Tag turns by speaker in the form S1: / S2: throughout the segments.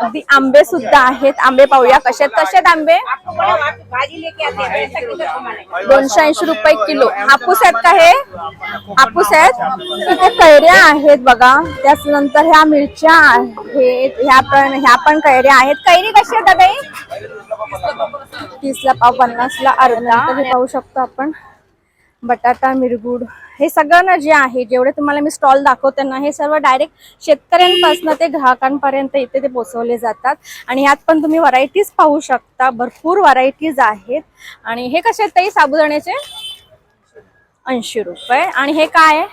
S1: अगदी आंबे सुद्धा आहेत. आंबे पाहूया कसे आहेत कसे आहेत आंबे? दोनशे ऐंशी रुपये किलो. हापूस आहेत का हे? हापूस आहेत. इथे कैऱ्या आहेत बघा. त्याच नंतर ह्या मिरच्या आहेत. ह्या पण ह्या पण कैऱ्या आहेत. कैरी कशी आहेत दादा तीसला पाव पन्नासला अर्धा. हे पाहू शकतो आपण. बटाटा मिरगूड हे सगळं ना जे आहे जेवढे तुम्हाला मी स्टॉल दाखवते ना हे सर्व डायरेक्ट शेतकऱ्यांपासून ते ग्राहकांपर्यंत इथे ते पोचवले जातात. आणि ह्यात पण तुम्ही व्हरायटीज पाहू शकता भरपूर व्हरायटीज आहेत. आणि हे कसे आहेत ताई साबुदाण्याचे? ऐंशी रुपये. आणि हे काय आहे?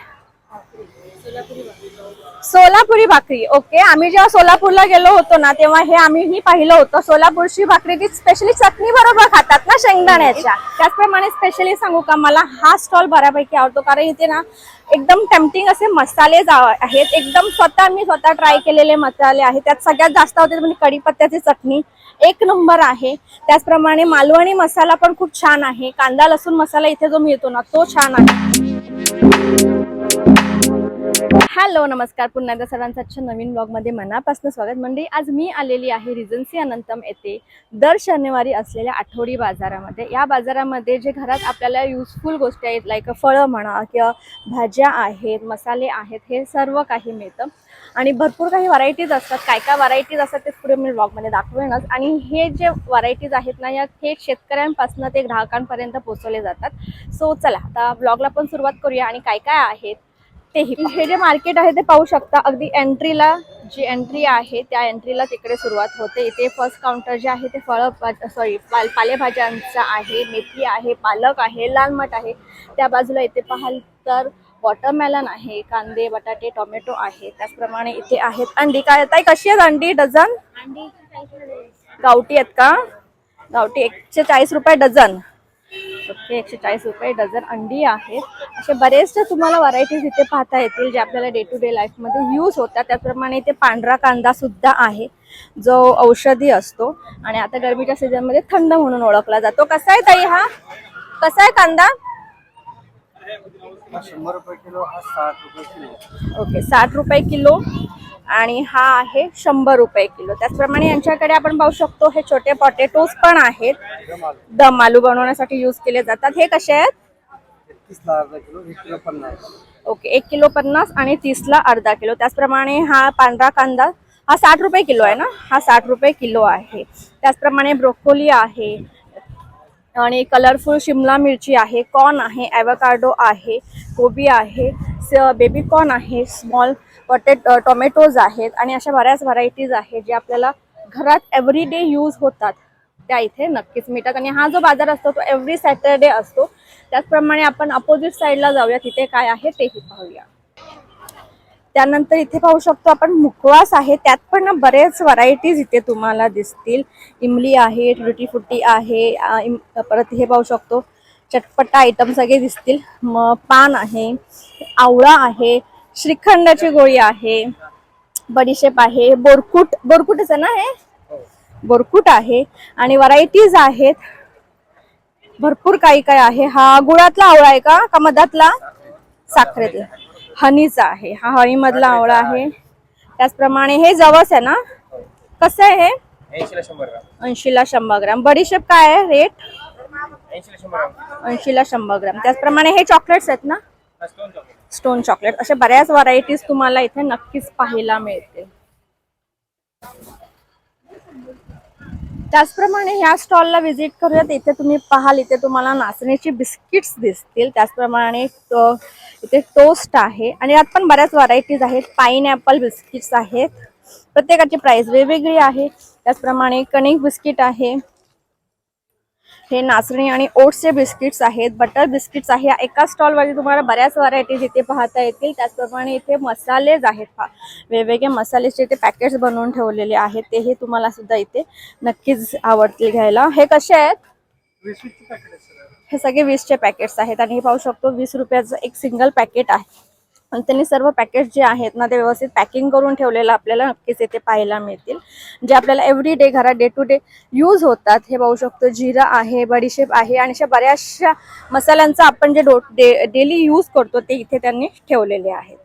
S1: सोलापुरी भाकरी ओके आम्ही जेव्हा सोलापूरला गेलो होतो ना तेव्हा हे आम्ही पाहिलं होतं. सोलापूरची भाकरी ती स्पेशली चटणी बरोबर खातात ना शेंगदाण्याच्या. त्याचप्रमाणे स्पेशली सांगू का मला हा स्टॉल बऱ्यापैकी आवडतो. कारण इथे ना एकदम टेम्पटिंग असे मसाले जा- आहेत. एकदम स्वतः मी स्वतः ट्राय केलेले मसाले आहेत. त्यात सगळ्यात जास्त होते म्हणजे कढीपत्त्याची चटणी. एक नंबर आहे. त्याचप्रमाणे मालवणी मसाला पण खूप छान आहे. कांदा लसूण मसाला इथे जो मिळतो ना तो छान आहे. हॅलो नमस्कार. पुन्हा एकदा सर्वांचं आजच्या नवीन ब्लॉगमध्ये मनापासून स्वागत. म्हणजे आज मी आलेली आहे रिजन्सी अनंतम येथे. दर शनिवारी असलेल्या आठवडी बाजारामध्ये. या बाजारामध्ये जे घरात आपल्याला युजफुल गोष्टी आहेत लाईक फळं म्हणा किंवा भाज्या आहेत मसाले आहेत हे सर्व काही मिळतं. आणि भरपूर काही व्हरायटीज असतात. काय काय व्हरायटीज असतात ते पुढे मी ब्लॉगमध्ये दाखवेनच. आणि हे जे व्हरायटीज आहेत ना या थेट शेतकऱ्यांपासून ते ग्राहकांपर्यंत पोहोचवले जातात. सो चला आता ब्लॉगला पण सुरुवात करूया. आणि काय काय आहेत? तेही. हे जे मार्केट आहे ते पाहू शकता. अगदी एंट्रीला जी एंट्री आहे त्या एंट्रीला तिकडे सुरुवात होते. इथे फर्स्ट काउंटर जे आहे ते फळं सॉरी पाल पालेभाज्यांचं आहे मेथी आहे पालक आहे लाल मट आहे. त्या बाजूला इथे पाहाल तर वॉटरमेलन आहे कांदे बटाटे टोमॅटो आहे. त्याचप्रमाणे इथे आहेत अंडी. काय ताई कशी आहेत अंडी? डझन? गावठी आहेत का? गावठी एकशे चाळीस रुपये डझन. शकते. एकशे चाळीस रुपये डझन अंडी आहेत. असे बरेचसे तुम्हाला व्हरायटीज इथे पाहता येतील जे आपल्याला डे टू डे लाईफमध्ये यूज होतात. त्याचप्रमाणे इथे पांढरा कांदासुद्धा आहे. जो औषधी असतो. आणि आता गरमीच्या सीझनमध्ये थंड म्हणून ओळखला जातो. कसा आहे ताई हा? कसा आहे कांदा?
S2: शंभर रुपये किलो हा साठ रुपये किलो.
S1: ओके साठ रुपये किलो आणि हा आहे शंभर रुपये किलो. त्याचप्रमाणे यांच्याकडे आपण पाहू शकतो हे छोटे पॉटेटोज पण आहेत. दम आलू बनवण्यासाठी यूज केले जातात. हे कसे आहेत?
S2: एकतीसला अर्धा किलो एक किलो पन्नास.
S1: ओके एक किलो पन्नास आणि तीसला अर्धा किलो. त्याचप्रमाणे हा पांढरा कांदा हा साठ रुपये किलो आहे ना? हा साठ रुपये किलो आहे. त्याचप्रमाणे ब्रोकोली आहे आणि कलरफुल शिमला मिरची आहे कॉर्न आहे ॲवकार्डो आहे कोबी आहे बेबी कॉर्न आहे स्मॉल पटेट टोमॅटोज आहेत आणि अशा बऱ्याच व्हरायटीज आहेत जे आपल्याला घरात एव्हरीडे यूज होतात. त्या इथे नक्कीच मिळतात आणि हा जो बाजार असतो तो एव्हरी सॅटरडे असतो. त्याचप्रमाणे आपण अपोजिट साईडला जाऊया तिथे काय आहे तेही पाहूया. त्यानंतर इथे पाहू शकतो आपण मुखवास आहे. त्यात पण ना बरेच व्हरायटीज इथे तुम्हाला दिसतील. इमली आहे ट्रुटी फुटी आहे परत हे पाहू शकतो. चटपटा आयटम सगळे दिसतील. मग पान आहे आवळा आहे श्रीखंडाची गोळी आहे बडीशेप आहे बोरकुट बोरकुटच आहे ना हे? बोरकुट आहे. आणि व्हरायटीज आहेत. भरपूर काही काय आहे. हा गुळातला आवळा आहे का? का मधातला? साखरेतला. हनीचा आहे. हा हनीमधला आवळा आहे. त्याचप्रमाणे हे जवस आहे ना? कसं आहे हे?
S2: ग्राम.
S1: ऐंशीला शंभर ग्राम. बडीशेप काय आहे रेट?
S2: ऐंशीला शंभर ग्राम.
S1: ऐंशीला शंभर ग्राम. त्याचप्रमाणे हे चॉकलेट्स आहेत ना?
S2: Stone chocolate.
S1: अशा बऱ्याच व्हरायटीज तुम्हाला इथे नक्कीच पाहायला मिळतील. त्याचप्रमाणे ह्या स्टॉलला व्हिजिट करूयात. इथे तुम्ही पाहाल इथे तुम्हाला नाचणीची बिस्किट्स दिसतील. त्याचप्रमाणे इथे टोस्ट आहे आणि यात पण बऱ्याच व्हरायटीज आहेत. पाईनॲपल बिस्किट्स आहेत. प्रत्येकाची प्राइस वेगवेगळी आहे. त्याचप्रमाणे कणिक बिस्किट आहे. हे नाचणी आणि ओट्सचे बिस्किट्स आहेत. बटर बिस्किट्स आहे. एका स्टॉलवरती तुम्हाला बऱ्याच व्हरायटीज इथे पाहता येतील. त्याचप्रमाणे इथे मसालेज आहेत. वेगवेगळे मसालेचे इथे पॅकेट्स बनवून ठेवलेले आहेत. तेही तुम्हाला सुद्धा इथे नक्कीच आवडतील घ्यायला. हे कसे आहेत? हे सगळे वीसचे पॅकेट्स आहेत आणि हे पाहू शकतो वीस रुपयाचं एक सिंगल पॅकेट आहे. आणि त्यांनी सर्व पॅकेट जे आहेत ना ते व्यवस्थित पॅकिंग करून ठेवलेलं आपल्याला नक्कीच इथे पाहायला मिळतील. जे आपल्याला एव्हरी डे घरात डे टू डे यूज होतात हे पाहू शकतो जिरा आहे बडीशेप आहे आणि अशा बऱ्याचशा मसाल्यांचा आपण जे डो डे डेली यूज करतो ते इथे त्यांनी ठेवलेले आहेत.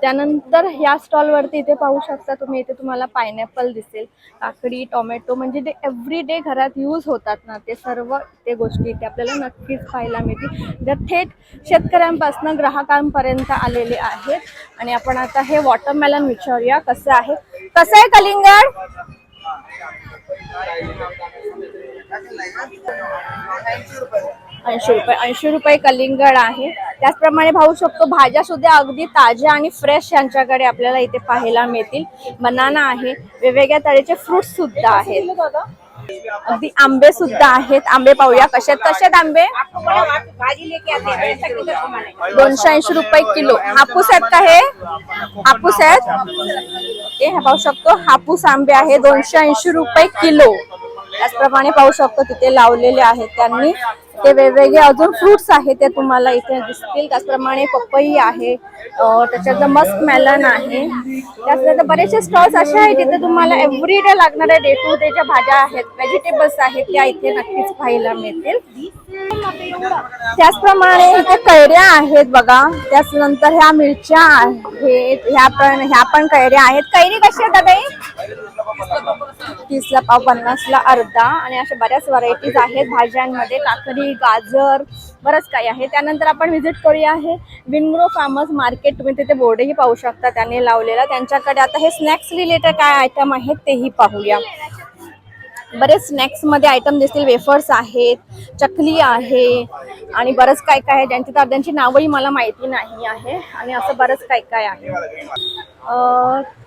S1: त्यानंतर ह्या स्टॉलवरती इथे पाहू शकता तुम्ही इथे तुम्हाला पायनॅपल दिसेल काकडी टोमॅटो म्हणजे ते एव्हरी डे घरात यूज होतात ना ते सर्व ते गोष्टी इथे आपल्याला नक्कीच पाहायला मिळतील. ज्या थेट शेतकऱ्यांपासून ग्राहकांपर्यंत आलेले आहेत. आणि आपण आता हे वॉटरमेलन विचारूया कसं आहे? कसं आहे कलिंगड? ऐंशी रुपये ऐंशी रुपये कलिंगड आहे. त्याचप्रमाणे पाहू शकतो भाज्या सुद्धा अगदी ताज्या आणि फ्रेश यांच्याकडे आपल्याला इथे पाहायला मिळतील. बनाना आहे वेगवेगळ्या तऱ्हेचे फ्रुट्स सुद्धा आहेत. अगदी आंबे सुद्धा आहेत. आंबे पाहूया. कशात कशात आंबे? दोनशे ऐंशी रुपये किलो. हापूस आहेत का हे? हापूस आहेत? हे पाहू शकतो. हापूस आंबे आहे दोनशे ऐंशी रुपये किलो. त्याचप्रमाणे पाहू शकतो तिथे लावलेले आहेत त्यांनी. ते वेगवेगळे अजून फ्रुट्स आहेत ते तुम्हाला इथे दिसतील. त्याचप्रमाणे पपई आहे त्याच्यात मस्क मेलन आहे. त्याचनंतर बरेचसे स्टॉल्स असे आहेत जिथे तुम्हाला एव्हरी डे लागणाऱ्या डे टू डे ज्या भाज्या आहेत व्हेजिटेबल्स आहेत त्या इथे नक्कीच पाहायला मिळतील. त्याचप्रमाणे इथे कैऱ्या आहेत बघा. त्याच नंतर ह्या मिरच्या आहेत ह्या पण ह्या पण कैऱ्या आहेत. कैरी कशी आहेत दादा तीसला पाव पन्नासला अर्धा. आणि अशा बऱ्याच व्हरायटीज आहेत भाज्यांमध्ये. काकडी गाजर बरंच काही आहे. त्यानंतर आपण व्हिजिट करूया आहे विनग्रो फार्मर्स मार्केट तुम्ही तिथे बोर्डही पाहू शकता त्यांनी लावलेला. त्यांच्याकडे आता हे स्नॅक्स रिलेटेड काय आयटम आहेत तेही पाहूया. बरेच स्नॅक्समध्ये आयटम दिसतील. वेफर्स आहेत चकली आहे आणि बरंच काय काय आहे. ज्यांची तर त्यांची नावही मला माहिती नाही आहे. आणि असं बरंच काय काय आहे.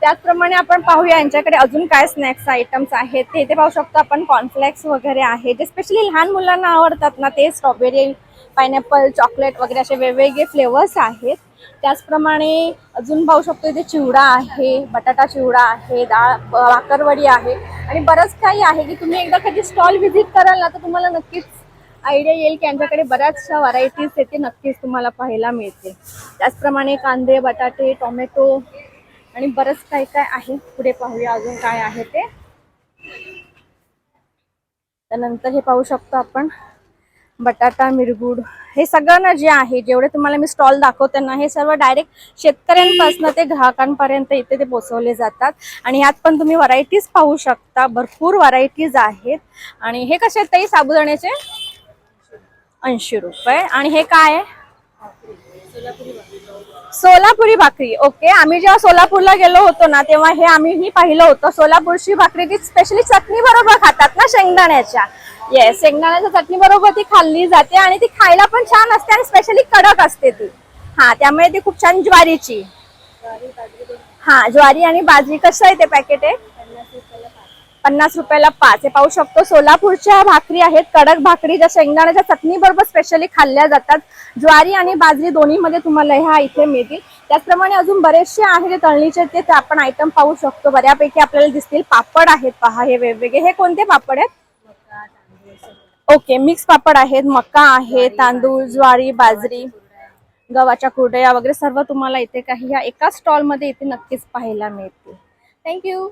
S1: त्याचप्रमाणे आपण पाहूया यांच्याकडे अजून काय स्नॅक्स आयटम्स आहेत. ते इथे पाहू शकतो आपण. कॉर्नफ्लेक्स वगैरे आहे. जे स्पेशली लहान मुलांना आवडतात ना ते स्ट्रॉबेरी पायनॅपल चॉकलेट वगैरे असे वेगवेगळे फ्लेवर्स आहेत. त्याचप्रमाणे अजून पाहू शकतो इथे चिवडा आहे बटाटा चिवडा आहे डाळ भाकरवडी आहे. आणि बरंच काही आहे की तुम्ही एकदा कधी स्टॉल व्हिजिट कराल ना तर तुम्हाला नक्कीच आयडिया येईल की यांच्याकडे बऱ्याचशा व्हरायटीज येते नक्कीच तुम्हाला पाहायला मिळते त्याचप्रमाणे कांदे बटाटे टोमॅटो आणि बरंच काय काय आहे. पुढे पाहूया अजून काय आहे ते. त्यानंतर हे पाहू शकतो आपण बटाटा मिरगूड हे सगळं ना जे आहे जेवढे तुम्हाला मी स्टॉल दाखवते ना हे सर्व डायरेक्ट शेतकऱ्यांपासून ते ग्राहकांपर्यंत इथे ते पोचवले जातात. आणि ह्यात पण तुम्ही व्हरायटीज पाहू शकता भरपूर व्हरायटीज आहेत. आणि हे कसे आहेत ताई साबुदाण्याचे? ऐंशी रुपये. आणि हे काय आहे? सोलापुरी भाकरी. ओके आम्ही जेव्हा सोलापूरला गेलो होतो ना तेव्हा हे आम्ही ही पाहिलं होतं. सोलापूरची भाकरी ती स्पेशली चटणी बरोबर खातात ना शेंगदाण्याच्या. येस शेंगदाण्याच्या चटणी बरोबर ती खाल्ली जाते आणि ती खायला पण छान असते आणि स्पेशली कडक असते ती. हा त्यामुळे ती खूप छान ज्वारीची. हा ज्वारी आणि बाजरी कसं आहे ते पॅकेट आहे पन्नास रुपयाला पाच. हे पाहू शकतो सोलापूरच्या भाकरी आहेत कडक भाकरी ज्या शेंगदाण्याच्या चटणी बरोबर स्पेशली खाल्ल्या जातात. ज्वारी आणि बाजरी दोन्ही मध्ये तुम्हाला ह्या इथे मिळतील. त्याचप्रमाणे अजून बरेचसे आहेत तळणीचे ते ते आपण आयटम पाहू शकतो. बऱ्यापैकी आपल्याला दिसतील पापड आहेत. पहा हे वेगवेगळे. हे कोणते पापड आहेत? ओके मिक्स पापड आहेत मका आहे तांदूळ ज्वारी बाजरी गव्हाच्या कुरडया वगैरे सर्व तुम्हाला इथे काही ह्या एका स्टॉलमध्ये इथे नक्कीच पाहायला मिळतील. थँक्यू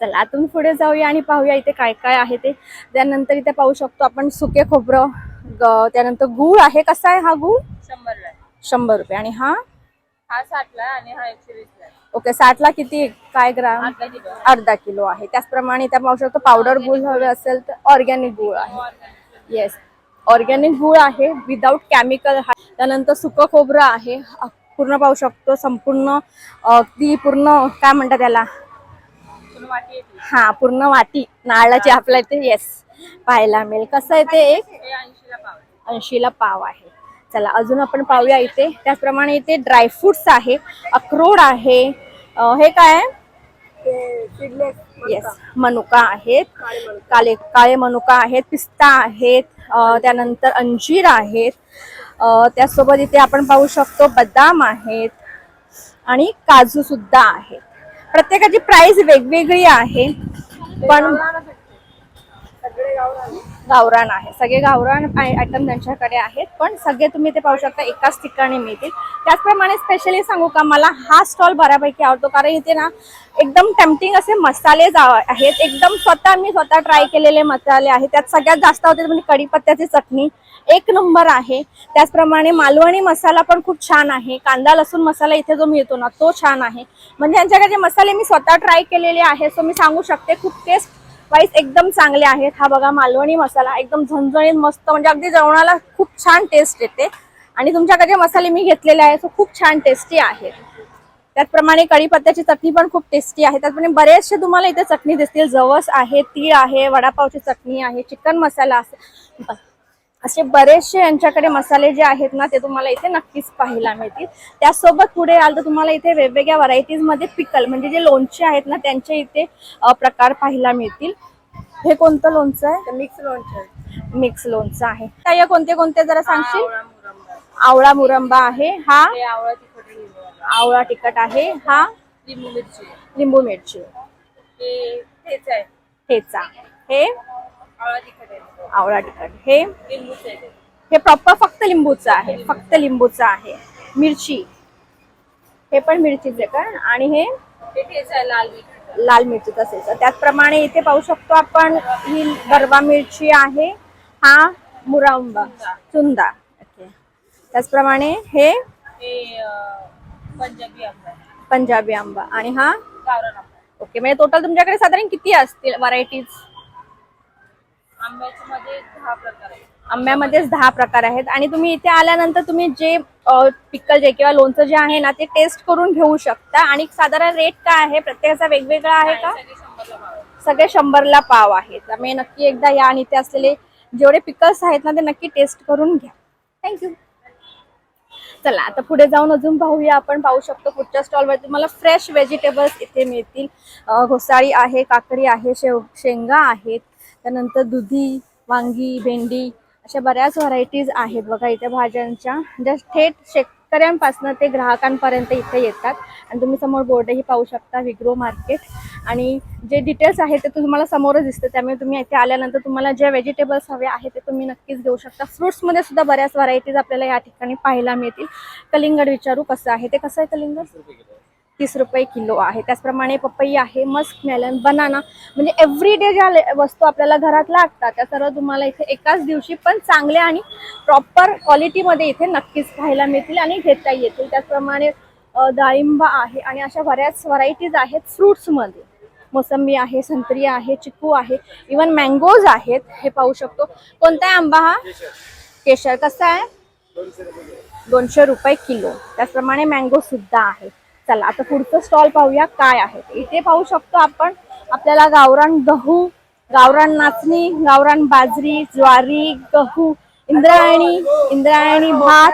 S1: चला आतून पुढे जाऊया आणि पाहूया इथे काय काय आहे ते. त्यानंतर इथे पाहू शकतो आपण सुके खोबरं ग- त्यानंतर गूळ आहे कसा आहे हा गूळ?
S3: शंभरला.
S1: शंभर रुपये. आणि हा?
S3: हा साठला आणि हा एकशे वीसला
S1: ओके साठला किती? काय ग्राम?
S3: अर्धा किलो.
S1: आहे. त्याचप्रमाणे इथे पाहू शकतो पावडर गूळ हवे असेल तर ऑर्गॅनिक गूळ आहे. येस ऑर्गॅनिक गूळ आहे विदाऊट केमिकल त्यानंतर सुकं खोबरं आहे. पूर्ण पाहू शकतो. संपूर्ण अगदी पूर्ण काय म्हणतात त्याला
S3: पूर्ण वाटी येते
S1: हा पूर्ण वाटी. नारळाची आपल्या इथे येस पाहायला मिळेल. कसं आहे ते एक?
S3: ऐंशीला पाव
S1: आहे. चला अजून आपण पाहूया इथे. त्याचप्रमाणे इथे ड्रायफ्रुट्स आहे अक्रोड आहे हे काय आहे? येस मनुका. आहेत. काळे काळे मनुका आहेत पिस्ता आहेत त्यानंतर अंजीर आहेत. त्यासोबत इथे आपण पाहू शकतो बदाम आहेत आणि काजू सुद्धा आहेत. प्रत्येकाची प्राइस वेगवेगळी आहे पण गावरान? आहे. सगळे गावरान आयटम त्यांच्याकडे आहेत. पण सगळे तुम्ही ते पाहू शकता एकाच ठिकाणी मिळतील. त्याचप्रमाणे स्पेशली सांगू का मला हा स्टॉल बऱ्यापैकी आवडतो. कारण इथे ना एकदम टेम्पटिंग असे मसाले जा- आहेत. एकदम स्वतः मी स्वतः ट्राय केलेले मसाले आहेत. त्यात सगळ्यात जास्त होते म्हणजे कढीपत्त्याची चटणी. एक नंबर आहे. त्याचप्रमाणे मालवणी मसाला पण खूप छान आहे. कांदा लसूण मसाला इथे जो मिळतो ना तो छान आहे. म्हणजे यांच्याकडे मसाले मी स्वतः ट्राय केलेले आहे सो मी सांगू शकते खूप टेस्ट वाईज एकदम चांगले आहेत. हा बघा मालवणी मसाला एकदम झणझणीत मस्त म्हणजे अगदी जेवणाला खूप छान टेस्ट येते. आणि तुमच्याकडे मसाले मी घेतलेले आहेत सो खूप छान टेस्टी आहेत त्याचप्रमाणे कढीपत्त्याची चटणी पण खूप टेस्टी आहे. त्याचप्रमाणे बरेचसे तुम्हाला इथे चटणी दिसतील. जवस आहे तीळ आहे वडापावची चटणी आहे चिकन मसाला असेल. असे बरेचसे यांच्याकडे मसाले जे आहेत ना ते तुम्हाला इथे नक्कीच पाहायला मिळतील. त्यासोबत पुढे आलं तर तुम्हाला इथे वेगवेगळ्या व्हरायटीजमध्ये पिकल म्हणजे जे लोणचे आहेत ना त्यांचे इथे प्रकार पाहायला मिळतील. हे कोणतं लोणचं आहे?
S3: मिक्स लोणचं
S1: मिक्स लोणचं आहे. काय कोणते कोणते जरा सांगशील?
S3: आवळा मुरंबा.
S1: आहे. हा?
S3: आवळा तिखट
S1: आहे. हा?
S3: लिंबू मिरची.
S1: लिंबू मिरची.
S3: हे
S1: ठेचा हे?
S3: आवळा तिखट.
S1: हे. हे प्रॉपर फक्त लिंबूचं आहे. फक्त लिंबूचं आहे. मिरची. हे पण मिरचीचे का? आणि हे
S3: लाल मिरची
S1: असेल त्याचप्रमाणे इथे पाहू शकतो आपण ही गरवा मिरची आहे. हा मुरांबा चुंदा. ओके. त्याचप्रमाणे हे
S3: हे पंजाबी आंबा
S1: पंजाबी आंबा. आणि हा ओके. म्हणजे टोटल तुमच्याकडे साधारण किती असतील व्हरायटीज
S3: आंब्याच्या मध्ये दहा प्रकार आहेत.
S1: आंब्यामध्येच दहा प्रकार आहेत. आणि तुम्ही इथे आल्यानंतर तुम्ही जे पिकल जे किंवा लोणचं जे आहे ना ते टेस्ट करून घेऊ शकता. आणि साधारण रेट काय आहे? प्रत्येकाचा वेगवेगळा आहे का?
S3: सगळे शंभरला
S1: पाव आहेत. त्यामुळे नक्की एकदा या आणि इथे असलेले जेवढे पिकल्स आहेत ना ते नक्की टेस्ट करून घ्या. थँक्यू चला आता पुढे जाऊन अजून पाहूया आपण. पाहू शकतो पुढच्या स्टॉलवर तुम्हाला फ्रेश व्हेजिटेबल्स इथे मिळतील. घोसाळी आहे काकडी आहे शेव शेंगा आहेत. त्यानंतर दुधी वांगी भेंडी अशा बऱ्याच व्हरायटीज आहेत बघा इथे भाज्यांच्या. ज्या थेट शेतकऱ्यांपासून ते ग्राहकांपर्यंत इथे येतात. आणि तुम्ही समोर बोर्डही पाहू शकता विग्रो मार्केट. आणि जे डिटेल्स आहेत ते तुम्हाला समोरच दिसतं. त्यामुळे तुम्ही इथे आल्यानंतर तुम्हाला जे व्हेजिटेबल्स हवे आहेत ते तुम्ही नक्कीच घेऊ शकता. फ्रुट्समध्ये सुद्धा बऱ्याच व्हरायटीज आपल्याला या ठिकाणी पाहायला मिळतील. कलिंगड विचारू कसं आहे? ते कसं आहे कलिंगड? तीस रुपये किलो आहे. त्याचप्रमाणे पपई आहे मस्क मेलन बनाना. म्हणजे एव्हरी डे ज्या वस्तू आपल्याला घरात लागतात त्या सर्व तुम्हाला इथे एकाच दिवशी पण चांगल्या आणि प्रॉपर क्वालिटीमध्ये इथे नक्कीच पाहायला मिळतील आणि घेता येतील. त्याचप्रमाणे डाळिंब आहे आणि अशा बऱ्याच व्हरायटीज आहेत फ्रुट्समध्ये मोसंबी आहे संत्री आहे चिकू आहे इवन मँगोज आहेत हे पाहू शकतो. कोणता आहे आंबा हा? केशर. कसा आहे? दोनशे रुपये किलो. त्याचप्रमाणे मँगो सुद्धा आहे. चला आता पुढचं स्टॉल पाहूया काय आहे. इथे पाहू शकतो आपण आपल्याला गावरान गहू गावरान नाचणी गावरान बाजरी ज्वारी गहू इंद्रायणी इंद्रायणी भात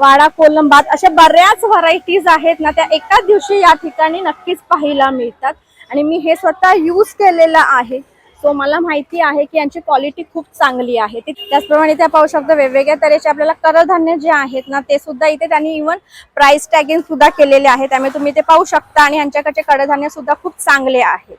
S1: वाडा कोलम भात अशा बऱ्याच व्हरायटीज आहेत ना त्या एकाच दिवशी या ठिकाणी नक्कीच पाहायला मिळतात. आणि मी हे स्वतः यूज केलेलं आहे. सो मला माहिती आहे की यांची क्वालिटी खूप चांगली आहे. ती त्याचप्रमाणे इथे पाहू शकतो वेगवेगळ्या तऱ्हेचे आपल्याला कडधान्य जे आहेत ना ते सुद्धा इथे त्यांनी इव्हन प्राइस टॅगिंग सुद्धा केलेले आहे. त्यामुळे तुम्ही ते पाहू शकता आणि यांच्याकडचे कडधान्य सुद्धा खूप चांगले आहे.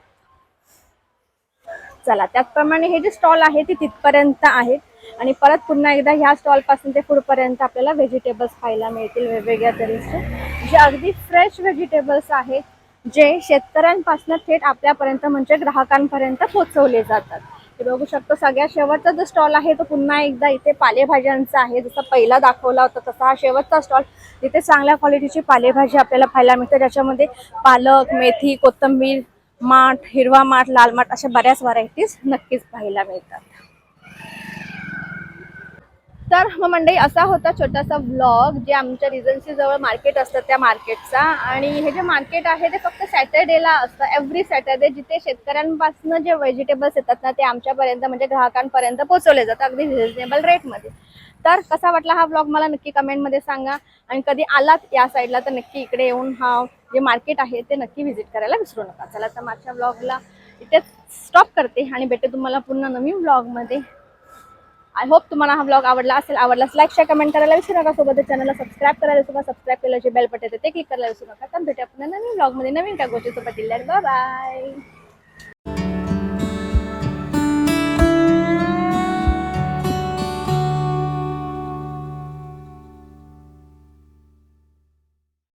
S1: चला त्याचप्रमाणे हे जे स्टॉल आहे ते तिथपर्यंत आहेत आणि परत पुन्हा एकदा ह्या स्टॉलपासून ते पुढपर्यंत आपल्याला व्हेजिटेबल्स खायला मिळतील वेगवेगळ्या तऱ्हेचे. जे अगदी फ्रेश व्हेजिटेबल्स आहेत जे शेतकऱ्यांपासून थेट आपल्यापर्यंत म्हणजे ग्राहकांपर्यंत पोहोचवले जातात. हे बघू शकतो सगळ्यात शेवटचा जो स्टॉल आहे तो पुन्हा एकदा इथे पालेभाज्यांचा आहे. जसा पहिला दाखवला होता तसा हा शेवटचा स्टॉल इथे चांगल्या क्वालिटीची पालेभाजी आपल्याला पाहायला मिळते. ज्याच्यामध्ये पालक मेथी कोथिंबीर माठ हिरवा माठ लाल माठ अशा बऱ्याच व्हरायटीज नक्कीच पाहायला मिळतात. तर मग मंडळी असा होता छोटासा व्लॉग जे आमच्या रिजन्सी जवळ मार्केट असतं त्या मार्केटचा आणि हे जे मार्केट आहे ते फक्त सॅटर्डेला असतं. एव्हरी सॅटर्डे जिथे शेतकऱ्यांपासून जे व्हेजिटेबल्स येतात ना ते आमच्यापर्यंत म्हणजे ग्राहकांपर्यंत पोहोचवले जातात अगदी रिझनेबल रेटमध्ये तर कसा वाटला हा व्लॉग मला नक्की कमेंटमध्ये सांगा. आणि कधी आलात या साईडला तर नक्की इकडे येऊन हा जे मार्केट आहे ते नक्की व्हिजिट करायला विसरू नका. चला तर माझ्या व्लॉगला इथेच स्टॉप करते. आणि भेटते तुम्हाला पुन्हा नवीन व्लॉगमध्ये आय होप तुम्हाला हा ब्लॉग आवडला असेल आवडलास लाईक शेअर कमेंट करायला विसरू नका. सोबत चॅनलला सबस्क्राईब करायला विसरू नका. सबस्क्राईब केलं जे बेल बटन ते क्लिक करायला विसरू नका. तर भेटूया पुन्हा नवीन ब्लॉगमध्ये नवीन काय गोष्टीसोबत. सोबत बाय